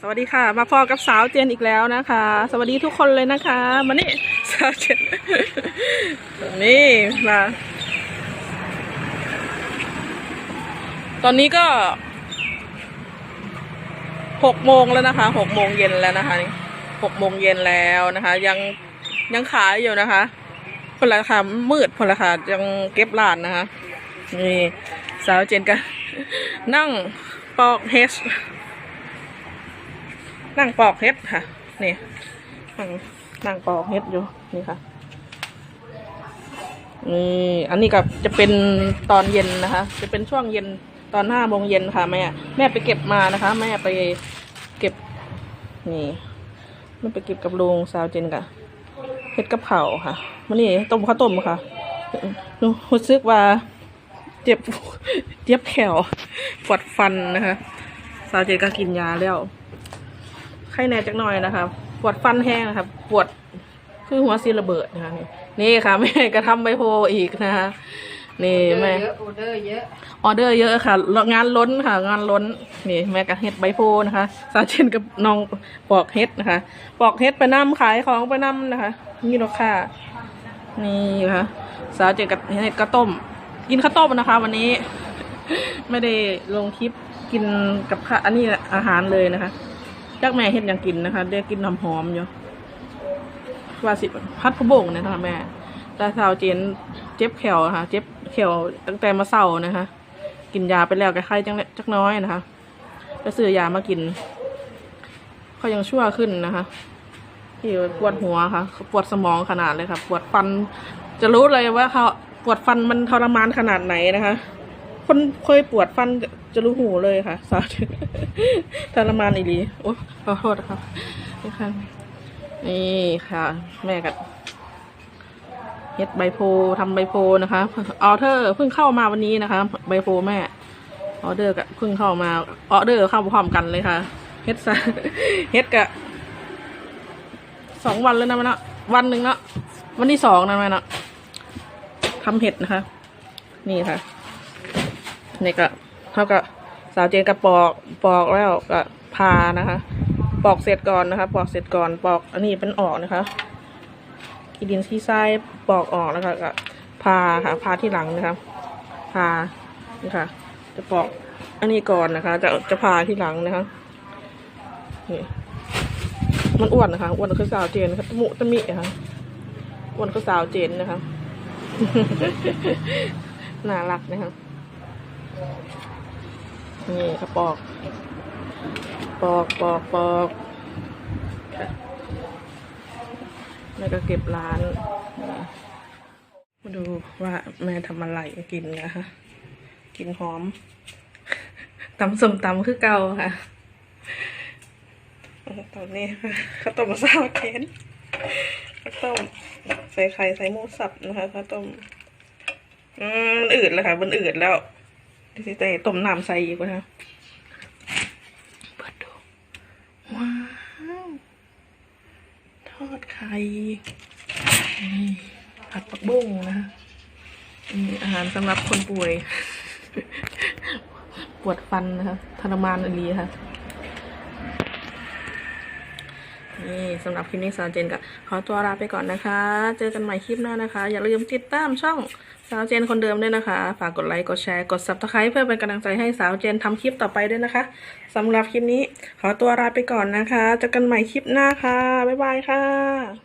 สวัสดีค่ะ มาพอกับสาวเจนอีกแล้วนะคะ สวัสดีทุกคนเลยนะคะมานี่สาวเจนนี่มาตอนนี้ก็หกโมงแล้วนะคะหกโมงเย็นแล้วนะคะหกโมงเย็นแล้วนะคะ ยังยังขายอยู่นะคะพลราคามืดพลราคายังเก็บร้านนะคะนี่สาวเจนก็นั่งปอกเฮช นั่งปอกเฮ็ดค่ะ นี่นั่งนั่งปอกเฮ็ดอยู่นี่ค่ะนี่อันนี้ก็จะเป็นตอนเย็นนะคะ จะเป็นช่วงเย็นตอนห้าโมงเย็นค่ะแม่แม่ไปเก็บมานะคะ แม่ไปเก็บนี่แม่ไปเก็บกับลุงสาวเจนกะเฮ็ดกับเผาค่ะมันนี่ต้มข้าวต้มค่ะรู้สึกว่าเจ็บเจ็บแขวปวดฟันนะคะ สาวเจนก็กินยาแล้ว ไข้แน่จักหน่อยนะคะ ปวดฟันแห้งนะครับปวดคือหัวซีระเบิดนะคะนี่นี่ค่ะแม่ก็ทำใบโพลอีกนะคะนี่แม่เยอะออเดอร์เยอะออเดอร์เยอะค่ะ งานล้นค่ะ งานล้นนี่แม่กับเฮ็ดใบโพลนะคะสาวเชนกับน้องปอกเฮ็ดนะคะปอกเฮ็ดไปนํขายของไปนํนะคะมีราคานี่ค่ะสาวเจนกับเฮ็ดกระต้ม กินข้าวต้มนะคะ วันนี้ ไม่ได้ลงคลิปกินกับข้าวอันนี้อาหารเลยนะคะ จักแม่เฮ็ดหยังกินนะคะได้กินหอมหอมอยู่ว่าสิพัดพะโบงเนยนะคะแม่แต่สาวเจนเจ็บแขวะค่ะเจ็บแขวตั้งแต่มาเศร้านะคะ กินยาไปแล้วก็ไข้จังจักน้อยนะคะไปซื้อยามากินเขายังชั่วขึ้นนะคะที่ปวดหัวค่ะ ปวดสมองขนาดเลยค่ะ ปวดฟัน จะรู้เลยว่าเขาปวดฟันมันทรมานขนาดไหนนะคะ คนเคยปวดฟันจะรู้หูเลยค่ะ สาธุทรมานอีหลีโอ้ขอโทษครับนี่ค่ะนี่ค่ะ แม่กับเฮ็ดใบโพลทำใบโพนะคะออเดอร์เพิ่งเข้ามาวันนี้นะคะ ใบโพแม่ออเดอร์กับเพิ่งเข้ามาออเดอร์เข้าพร้อมกันเลยค่ะเฮ็ดซะเฮ็ดกะสองวันแล้วนะมันเนาะวันหนึ่งเนาะวันที่สองนะแม่เนาะทำเห็ดนะคะ นี่ค่ะ นี่ก็เท่ากับสาวเจนก็ปอกปอกแล้วก็พานะคะ ปอกเสร็จก่อนนะคะ ปอกเสร็จก่อนปอกอันนี้เป็นออกนะคะกีดินที่ไส้ปอกออกแล้วก็กพาค่ะพาที่หลังนะคะพานี่ค่ะ จะปอกอันนี้ก่อนนะคะ จะจะพาที่หลังนะคะนี่มันอ้วนนะคะอ้วนคือสาวเจนนะคะตะมุตะมินะคะอ้วนคือสาวเจนนะคะน่ารักนะคะ นี่ค่ะปอก ปอกปอกปอกค่ะแล้วก็เก็บร้าน มาดูว่าแม่ทำอะไรกินนะคะ กินหอมตำส้มตำคือเก่าค่ะตอนนี้ค่ข้าวต้มซาวเทนข้าวต้มใส่ไข่ใส่หมูสับนะคะข้าวต้ม อืมมันอืดแล้วค่ะ มันอืดแล้ว สิแต่ต้มน้ำใส่อีกวะฮะเปิดดู ว้าว ทอดไข่ นี่ผัดผักบุ้งนะคะนี่อาหารสำหรับคนป่วย ปวดฟันนะคะทรมานอันนี้ค่ะ นี่สำหรับคลิปนี้สาวเจนก็ขอตัวลาไปก่อนนะคะ เจอกันใหม่คลิปหน้านะคะ อย่าลืมติดตามช่องสาวเจนคนเดิมด้วยนะคะ ฝากกดไลค์ กดแชร์ กด subscribe เพื่อเป็นกำลังใจให้สาวเจนทำคลิปต่อไปด้วยนะคะสำหรับคลิปนี้ขอตัวลาไปก่อนนะคะ เจอกันใหม่คลิปหน้าค่ะ บ๊ายบายค่ะ